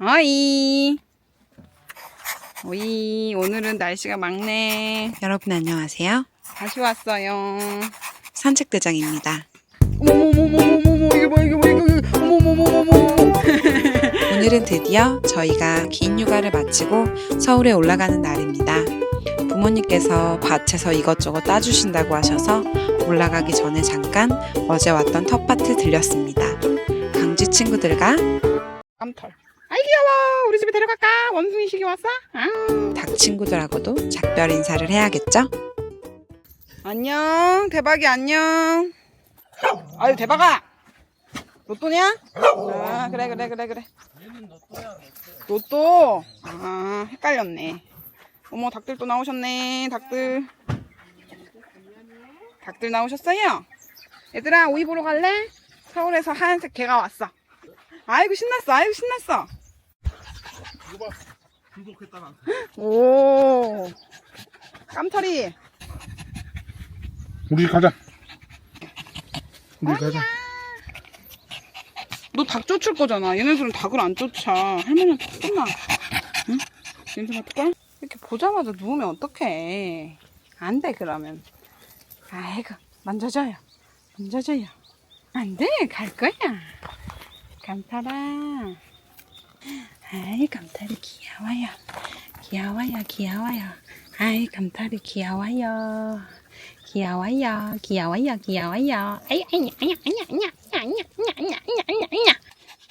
어이. 오이, 오늘은 날씨가 맑네. 여러분 안녕하세요. 다시 왔어요. 산책 대장입니다. 어머머머머머머, 이게 뭐야, 이게 뭐야, 이게 뭐야. 어머머머머머머. 오늘은 드디어 저희가 긴 휴가를 마치고 서울에 올라가는 날입니다. 부모님께서 밭에서 이것저것 따주신다고 하셔서 올라가기 전에 잠깐 어제 왔던 텃밭을 들렸습니다. 강지 친구들과 깜털. 아이, 귀여워. 우리 집에 데려갈까? 원숭이 시기 왔어? 아. 닭 친구들하고도 작별 인사를 해야겠죠? 안녕. 대박이 안녕. 아유, 대박아. 로또냐? 아, 그래, 그래, 그래, 그래. 로또? 아, 헷갈렸네. 어머, 닭들 또 나오셨네. 닭들. 닭들 나오셨어요? 얘들아, 오이 보러 갈래? 서울에서 하얀색 개가 왔어. 아이고, 신났어. 아이고, 신났어. 봐. 구독했다 나. 오. 깜털이. 우리 가자. 우리 가자. 너 닭 쫓을 거잖아. 얘네들은 닭을 안 쫓아. 할머니한테 혼나. 응? 냄새 맡을까? 이렇게 보자마자 누우면 어떡해. 안 돼, 그러면. 아이고, 만져줘요. 만져줘요. 안 돼, 갈 거야. 감타라. 아이, 감탈이 귀여워요. 귀여워요, 귀여워요. 아이, 감탈이 귀여워요. 귀여워요, 귀여워요, 귀여워요. 아이, 아이, 아이, 아이, 아이, 아이, 아이, 아이, 아이, 아이, 아이.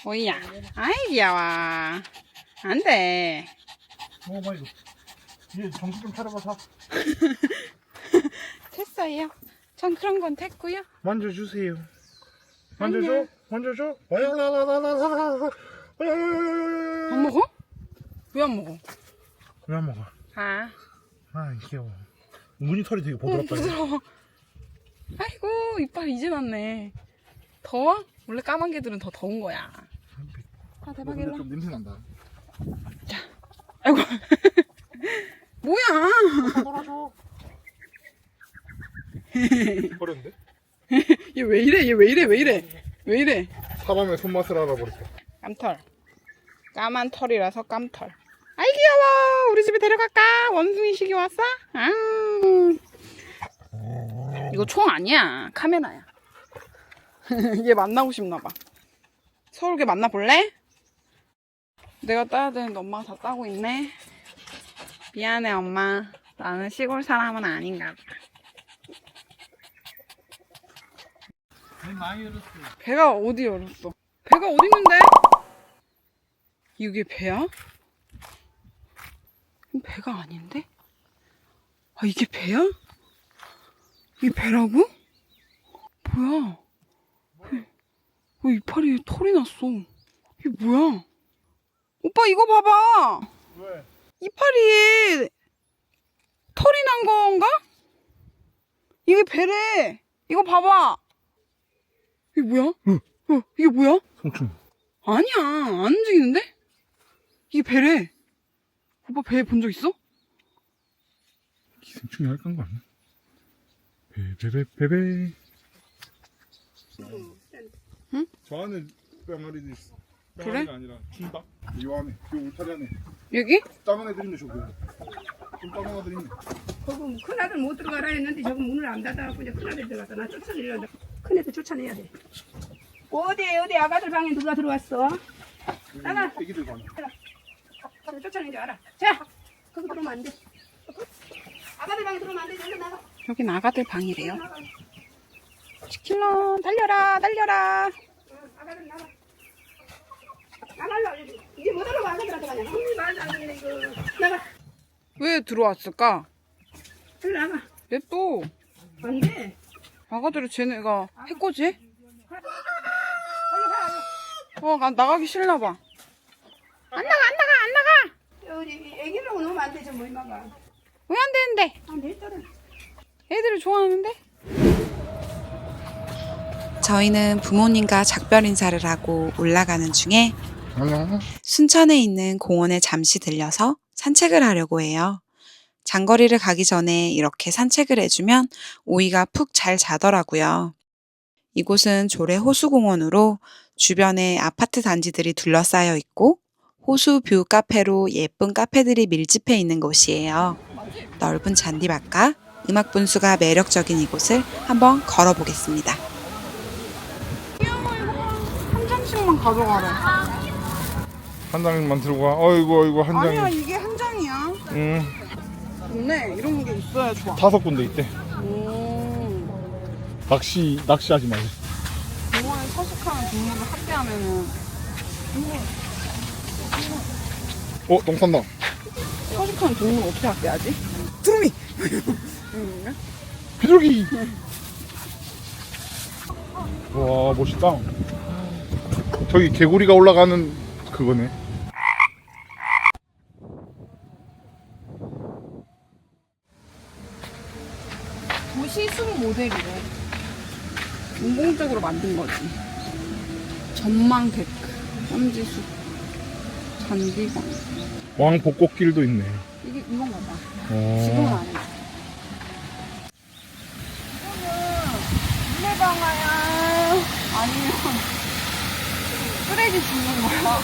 오이야. 아이, 귀여워. 안 돼. 먹어봐 이거. 얘 정신 좀 차려봐 사. 됐어요. 전 그런 건 됐고요. 만져주세요. 만져줘. 만져줘. 와야라라라라라라. 안 먹어? 왜 안 먹어? 왜 안 먹어? 아, 아 귀여워. 무늬 털이 되게 응, 보드랍다. 이거. 부드러워. 아이고, 이빨 이제 났네. 더워? 원래 까만 개들은 더 더운 거야. 아, 대박이다. 좀 냄새 난다. 아이고. 뭐야? 놀아줘. 버렸는데? 얘 왜 이래? 얘 왜 이래? 왜 이래? 왜 이래? 사람의 손맛을 알아버렸어. 깜털. 까만 털이라서 깜털. 아이 귀여워. 우리 집에 데려갈까? 원숭이 시기 왔어? 아. 이거 총 아니야. 카메라야. 얘 만나고 싶나 봐. 서울개 만나 볼래? 내가 따야 되는데 엄마가 다 따고 있네. 미안해 엄마. 나는 시골 사람은 아닌가 봐. 많이 열었어. 배가 어디 열었어? 배가 어디 있는데? 이게 배야? 배가 아닌데? 아 이게 배야? 이게 배라고? 뭐야? 왜 이파리에 털이 났어? 이게 뭐야? 오빠 이거 봐봐! 왜? 이파리에 털이 난 건가? 이게 배래! 이거 봐봐! 이게 뭐야? 응. 어, 이게 뭐야? 송충. 아니야, 안 움직이는데? 이게 배래. 오빠 배 본 적 있어? 기생충이 할까 거 아니야? 베베베베베. 응? 저 안에 뺑아리도 있어. 그래? 뺑아리가 아니라 춘닭. 이 안에, 이 울타리 안에. 여기? 작은 애들 있네 저기. 좀 작은 애들 있네. 거기 큰아들 못 들어가라 했는데 저거 문을 안 닫아갖고 이제 큰아들 들어갔다 나 쫓아내려다 큰애들 쫓아내야 돼 어디 어디 아가들 방에 누가 들어왔어? 나가. 애기들 많아. 저 쫓아내지 알아. 자 거기 들어오면 안 돼. 아가들 방에 들어오면 안돼. 저리 나가. 여긴 아가들 방이래요. 시킬러, 달려라, 달려라. 응, 아가들 나가. 나갈라 이제 못 알아봐 아가들한테 가냐. 음, 말도 안 되네 이거. 나가. 왜 들어왔을까? 저리 나가. 냅둬. 안 돼. 아가들을 쟤네가 해코지? 빨리 가 어, 나, 나가기 싫나 봐. 안 나가, 안 나가, 애기라고 놓으면 안 되지 뭐 이마가 왜 안 되는데? 떨어 애들을 좋아하는데? 저희는 부모님과 작별 인사를 하고 올라가는 중에 아니야. 순천에 있는 공원에 잠시 들려서 산책을 하려고 해요. 장거리를 가기 전에 이렇게 산책을 해주면 오이가 푹 잘 자더라고요. 이곳은 조례 호수공원으로 주변에 아파트 단지들이 둘러싸여 있고 호수 뷰 카페로 예쁜 카페들이 밀집해 있는 곳이에요. 넓은 잔디밭과 음악 분수가 매력적인 이곳을 한번 걸어보겠습니다. 한 장씩만 가져가래. 한 장만 들고 가. 어이구 어이구 한 아니야 장이. 이게 한 장이야. 응. 좋네 이런 게 있어야 좋아. 다섯 군데 있대. 오. 낚시 낚시하지 말래. 공원에 서식하는 동물을 학대하면은 어, 똥 싼다. 서식하는 동물 어떻게 학대하지? 두루미. 응. 비둘기. 와, 멋있다. 저기 개구리가 올라가는 그거네. 도시 숲 모델이래. 인공적으로 만든 거지. 전망 데크, 현지숲, 잔디광. 왕 벚꽃길도 있네. 이게 이건가 봐. 지금은 어. 안 해. 이거는 물레방아야 아니면 쓰레기 줍는 거야.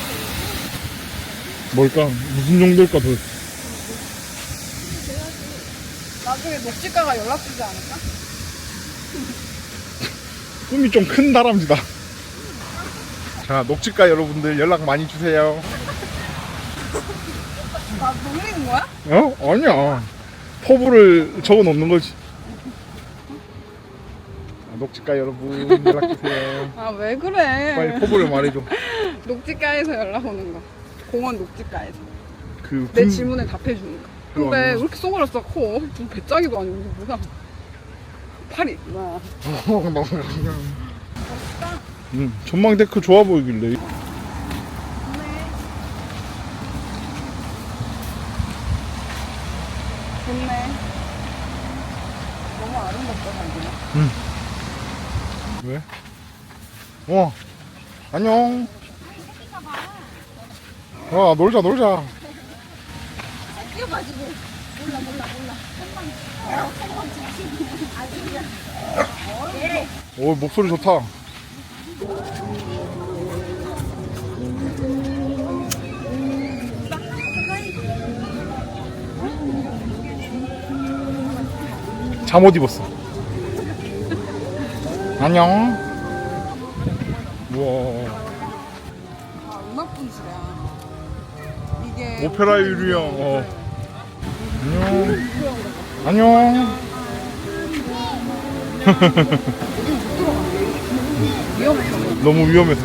뭘까? 무슨 용도일까? 도 나중에 녹지가가 연락 주지 않을까? 꿈이 좀 큰 다람쥐다. 자, 녹지가 여러분들 연락 많이 주세요. 나 놀리는 거야? 어? 아니야. 포부를 적어 놓는 거지. 아, 녹지가 여러분 연락 주세요. 아 왜 그래? 빨리 포부를 말해줘. 녹지가에서 연락 오는 거. 공원 녹지가에서. 그 내 군- 질문에 답해 주는 거. 그거 근데 왜 아니야. 이렇게 선글라스가 커? 무슨 배짱이도 아니고 이게 뭐야? 팔이 있구나. 어, 너무 그냥. 응, 전망 데크 좋아 보이길래. 좋네. 너무 아름답다 자기는. 왜? 어, 안녕. 와, 놀자, 놀자. 오, 목소리 좋다. 잠옷 입었어. 안녕. 우와. 아 음악 분수야. 이게 오페라 유리형. 어. 안녕. 안녕. 너무 위험해서.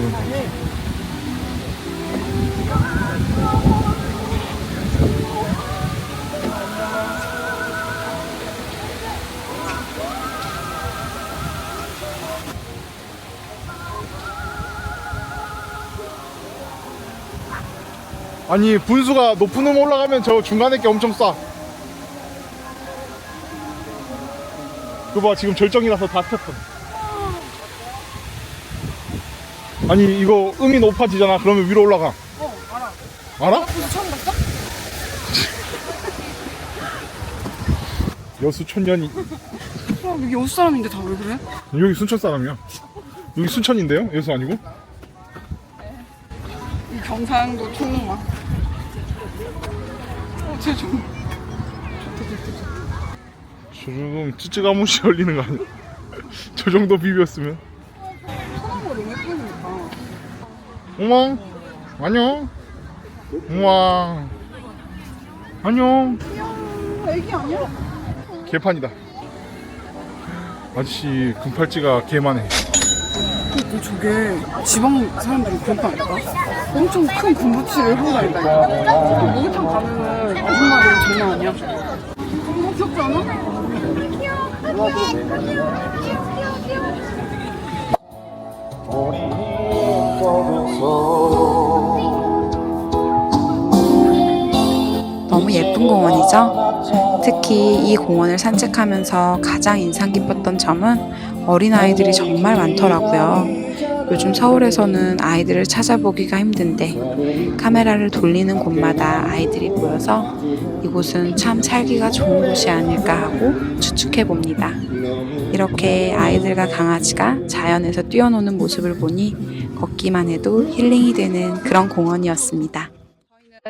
아니 분수가 높은 음 올라가면 저 중간에 게 엄청 싸. 그거 봐 지금 절정이라서 다 켰어. 아니 이거 음이 높아지잖아. 그러면 위로 올라가. 어 알아. 알아? 분수 처음 봤어? 여수 촌년이 어, 여기 여수 사람인데 다 왜 그래? 여기 순천 사람이야. 여기 순천인데요? 여수 아니고? 이 경상도 총 무마. 어, 쟤 좀. 지금 찌찌가무시 열리는 거 아니야? 저 정도 비비었으면. 쳐다보고 너무 예쁘니까. 어머, 안녕. 우와, 안녕. 어, 애기 아니야? 개판이다. 아저씨 금팔찌가 개만해. 근데 저게 지방 사람들이 그렇다니까? 엄청 큰 군부치를 하고 다닌다니까? 목욕탕 가면은 아줌마들이 장난 아니야. 너무 귀엽지 않아? 너무 예쁜 공원이죠? 특히 이 공원을 산책하면서 가장 인상 깊었던 점은 어린아이들이 정말 많더라고요. 요즘 서울에서는 아이들을 찾아보기가 힘든데 카메라를 돌리는 곳마다 아이들이 보여서 이곳은 참 살기가 좋은 곳이 아닐까 하고 추측해 봅니다. 이렇게 아이들과 강아지가 자연에서 뛰어노는 모습을 보니 걷기만 해도 힐링이 되는 그런 공원이었습니다.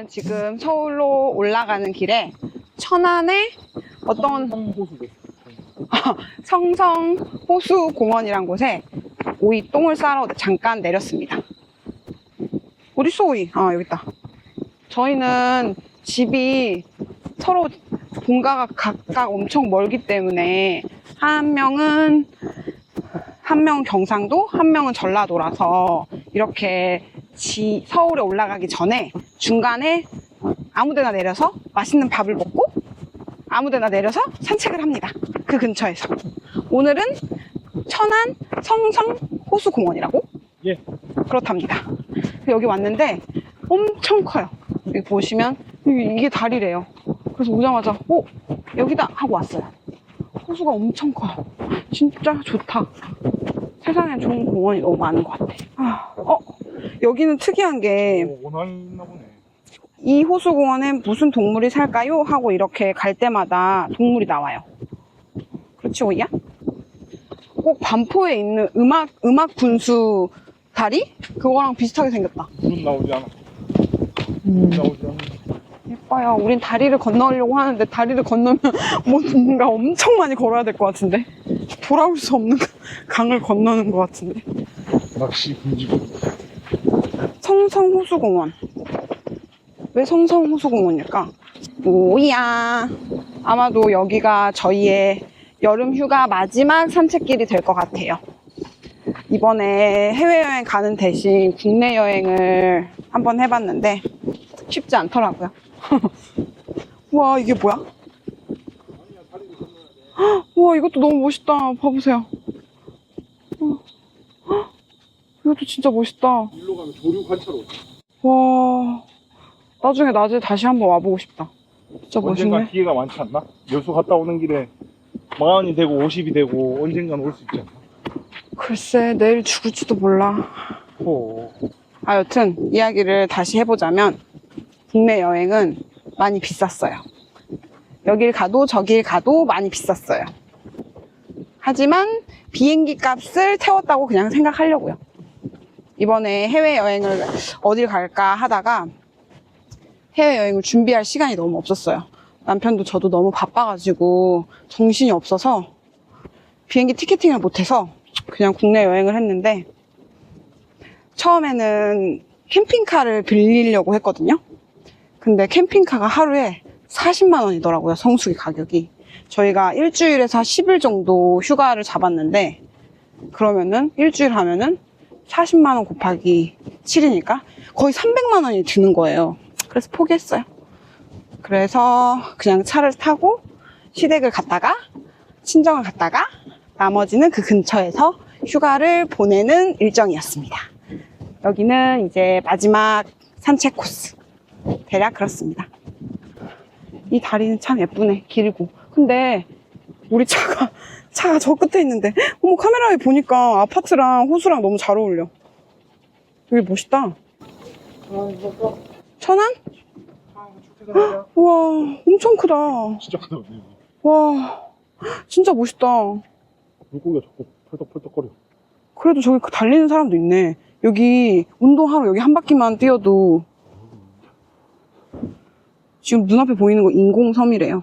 지금 서울로 올라가는 길에 천안에 어떤. 성성 호수 공원이란 곳에 오이 똥을 싸러 잠깐 내렸습니다. 어딨어 오이? 아 여기 있다. 저희는 집이 서로 본가가 각각 엄청 멀기 때문에 한 명은 한 명은 경상도, 한 명은 전라도라서 이렇게 지, 서울에 올라가기 전에 중간에 아무데나 내려서 맛있는 밥을 먹고 아무데나 내려서 산책을 합니다. 그 근처에서. 오늘은 천안 성성 호수공원이라고? 예. 그렇답니다. 여기 왔는데 엄청 커요. 여기 보시면 이게, 다리래요. 그래서 오자마자 어 여기다 하고 왔어요. 호수가 엄청 커요. 진짜 좋다. 세상에 좋은 공원이 너무 많은 것 같아. 아, 어 여기는 특이한 게 어, 원앙이 있나 보네. 이 호수공원엔 무슨 동물이 살까요? 하고 이렇게 갈 때마다 동물이 나와요. 그렇지, 오이야? 꼭 반포에 있는 음악, 음악 분수 다리? 그거랑 비슷하게 생겼다. 물은 나오지 않아. 물 나오지 않아. 예뻐요. 우린 다리를 건너려고 하는데 다리를 건너면 뭔가 엄청 많이 걸어야 될 것 같은데. 돌아올 수 없는 강을 건너는 것 같은데. 낚시 금지고. 성성호수공원. 왜 성성호수공원일까? 오야. 아마도 여기가 저희의 여름 휴가 마지막 산책길이 될 것 같아요. 이번에 해외여행 가는 대신 국내 여행을 한번 해봤는데 쉽지 않더라고요. 와, 이게 뭐야? 와, 이것도 너무 멋있다. 봐보세요. 이것도 진짜 멋있다. 일로 가면 조류 관찰로. 와, 나중에 낮에 다시 한번 와보고 싶다. 진짜 언젠가 멋있네. 기회가 많지 않나? 여수 갔다 오는 길에 마흔이 되고 50이 되고 언젠간 올수 않나? 글쎄, 내일 죽을지도 몰라. 어. 아, 여튼, 이야기를 다시 해보자면, 국내 여행은 많이 비쌌어요. 여길 가도 저길 가도 많이 비쌌어요. 하지만, 비행기 값을 태웠다고 그냥 생각하려고요. 이번에 해외여행을 어딜 갈까 하다가, 해외여행을 준비할 시간이 너무 없었어요. 남편도 저도 너무 바빠가지고, 정신이 없어서, 비행기 티켓팅을 못해서, 그냥 국내 여행을 했는데, 처음에는 캠핑카를 빌리려고 했거든요. 근데 캠핑카가 하루에 40만 원이더라고요, 성수기 가격이. 저희가 일주일에서 10일 정도 휴가를 잡았는데, 그러면은 일주일 하면은 40만 원 곱하기 7이니까 거의 300만 원이 드는 거예요. 그래서 포기했어요. 그래서 그냥 차를 타고 시댁을 갔다가 친정을 갔다가 나머지는 그 근처에서 휴가를 보내는 일정이었습니다. 여기는 이제 마지막 산책 코스. 대략 그렇습니다. 이 다리는 참 예쁘네. 길고. 근데 우리 차가 차가 저 끝에 있는데 어머 카메라에 보니까 아파트랑 호수랑 너무 잘 어울려. 여기 멋있다. 천안? 우와 엄청 크다. 진짜 크다. 와 진짜 멋있다. 물고기가 자꾸 펄떡펄떡거려. 그래도 저기 그 달리는 사람도 있네. 여기 운동하러 여기 한 바퀴만 뛰어도 지금 눈앞에 보이는 거 인공섬이래요.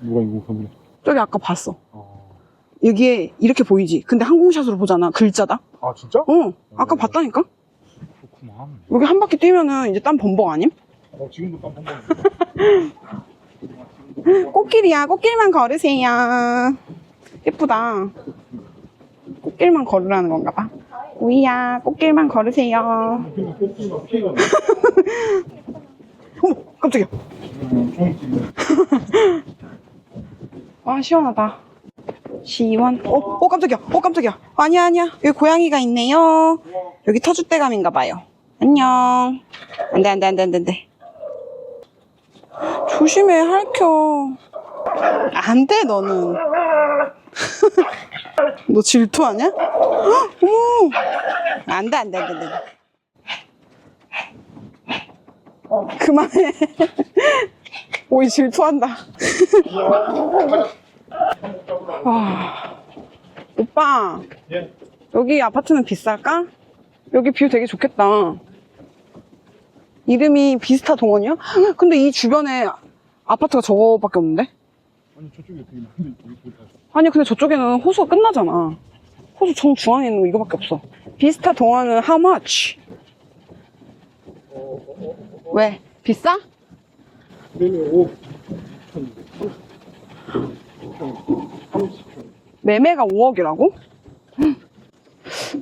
누가 보면. 저기 아까 봤어. 어. 여기에 이렇게 보이지? 근데 항공샷으로 보잖아. 글자다? 아 진짜? 어, 아까 봤다니까? 그렇구만. 여기 한 바퀴 뛰면은 이제 땀 범벅 아님? 어, 지금도 땀 한번. 꽃길이야. 꽃길만 걸으세요. 예쁘다. 꽃길만 걸으라는 건가 봐. 우이야, 꽃길만 걸으세요. 꽃피가 피해가 나. 어머, 깜짝이야. 와, 시원하다. 시원. 어, 어, 깜짝이야. 어, 깜짝이야. 아니야, 아니야. 여기 고양이가 있네요. 여기 터줏대감인가 봐요. 안녕. 안 돼, 안 돼, 안 돼, 안 돼, 안 돼. 조심해, 핥혀. 안 돼, 너는. 너 질투하냐? 헉, 어머. 안 돼, 안 돼, 안 돼, 안 돼. 그만해. 오이 질투한다. 와, 오빠, 예. 여기 아파트는 비쌀까? 여기 뷰 되게 좋겠다. 이름이 비스타 동원이야? 근데 이 주변에 아파트가 저거밖에 없는데? 아니 저쪽에 되게 많은데. 아니 근데 저쪽에는 호수가 끝나잖아. 호수 정중앙에 있는 거 이거밖에 없어. 비스타 동원은 how much? 왜? 비싸? 그러면 5 매매가 5억이라고?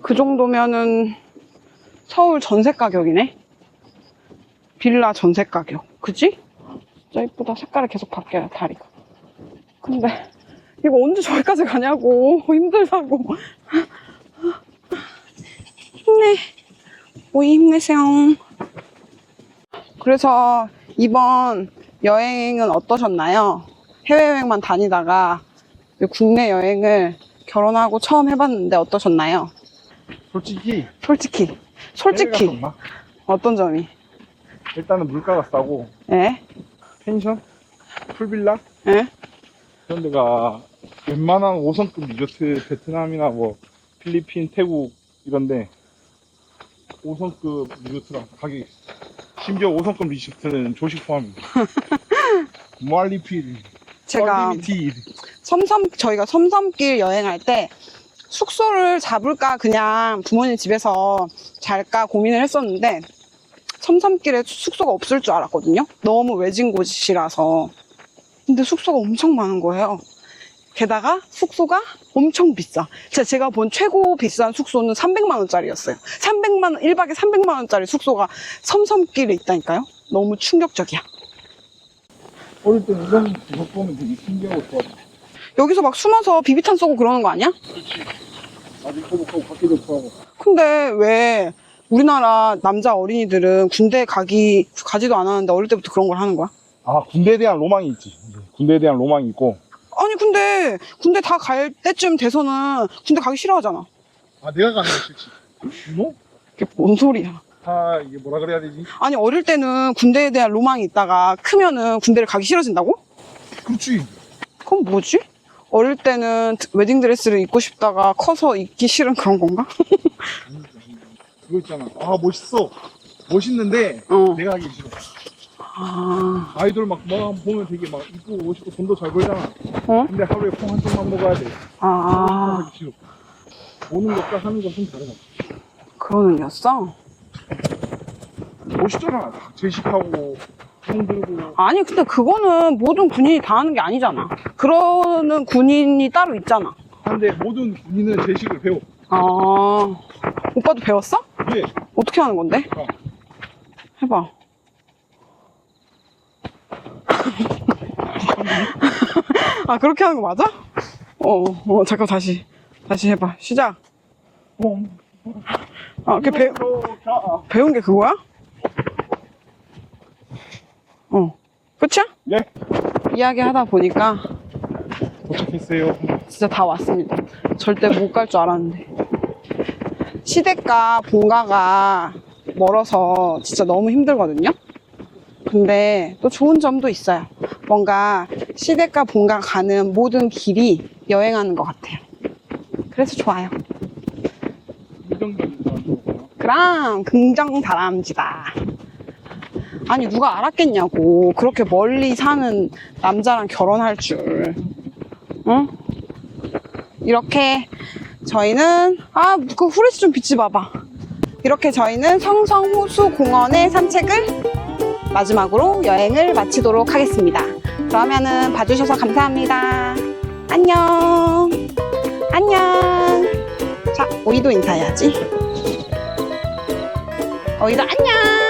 그 정도면은 서울 전세 가격이네. 빌라 전세 가격. 그지? 진짜 이쁘다. 색깔이 계속 바뀌어요, 다리가. 근데 이거 언제 저기까지 가냐고. 힘들다고. 힘내. 오이 힘내세요. 그래서 이번 여행은 어떠셨나요? 해외여행만 다니다가 국내 여행을 결혼하고 처음 해봤는데 어떠셨나요? 솔직히 솔직히 솔직히 어떤 점이? 일단은 물가가 싸고 예? 펜션, 풀빌라 예? 그런 데가 웬만한 5성급 리조트 베트남이나 뭐 필리핀, 태국 이런데 5성급 리조트랑 가격이 있어. 심지어 5성급 리조트는 조식 포함입니다. 무알리필, 제가 얼리미티 섬섬 저희가 섬섬길 여행할 때 숙소를 잡을까 그냥 부모님 집에서 잘까 고민을 했었는데 섬섬길에 숙소가 없을 줄 알았거든요. 너무 외진 곳이라서. 근데 숙소가 엄청 많은 거예요. 게다가 숙소가 엄청 비싸. 제가, 본 최고 비싼 숙소는 300만 원짜리였어요. 300만 원, 1박에 300만 원짜리 숙소가 섬섬길에 있다니까요. 너무 충격적이야. 어릴 때 이런 거 보면 되게 신기하고 좋아. 여기서 막 숨어서 비비탄 쏘고 그러는 거 아니야? 그렇지. 아직 거북하고 밖에도 좋아하고. 근데 왜 우리나라 남자 어린이들은 군대 가기 가지도 않았는데 어릴 때부터 그런 걸 하는 거야? 아 군대에 대한 로망이 있지. 군대에 대한 로망이 있고. 아니 근데 군대 다 갈 때쯤 돼서는 군대 가기 싫어하잖아. 아 내가 가는 거 싫지. 뭐? 그게 뭔 소리야? 다 이게 뭐라 그래야 되지? 아니 어릴 때는 군대에 대한 로망이 있다가 크면은 군대를 가기 싫어진다고? 그렇지. 그건 뭐지? 어릴 때는 웨딩 드레스를 입고 싶다가 커서 입기 싫은 그런 건가? 그거 있잖아. 아 멋있어. 멋있는데 어. 내가 하기 싫어. 아, 아이돌 막, 막 보면 되게 막 이쁘고 멋있고 돈도 잘 벌잖아. 어? 근데 하루에 콩한 통만 먹어야 돼. 아, 하기 싫어. 보는 것과 하는 것은 다르다. 그런 의미였어? 멋있잖아. 제식하고 총 들고. 아니 근데 그거는 모든 군인이 다 하는 게 아니잖아. 그러는 군인이 따로 있잖아. 근데 모든 군인은 제식을 배워. 아, 오빠도 배웠어? 왜? 어떻게 하는 건데? 어. 해봐. 아, 그렇게 하는 거 맞아? 어, 어, 잠깐 다시. 다시 해봐. 시작. 어. 아, 그 배, 자, 배운 게 그거야? 어. 끝이야? 네. 이야기 하다 보니까 도착했어요. 진짜 다 왔습니다. 절대 못 갈 줄 알았는데. 시댁과 본가가 멀어서 진짜 너무 힘들거든요. 근데 또 좋은 점도 있어요. 뭔가 시댁과 본가 가는 모든 길이 여행하는 것 같아요. 그래서 좋아요. 그럼 긍정 다람쥐다. 아니 누가 알았겠냐고 그렇게 멀리 사는 남자랑 결혼할 줄. 응? 이렇게 저희는 아 그 후레쉬 좀 비치 봐봐. 이렇게 저희는 성성호수 공원의 산책을 마지막으로 여행을 마치도록 하겠습니다. 그러면은 봐주셔서 감사합니다. 안녕. 안녕. 자, 오이도 인사해야지. 오이도 안녕.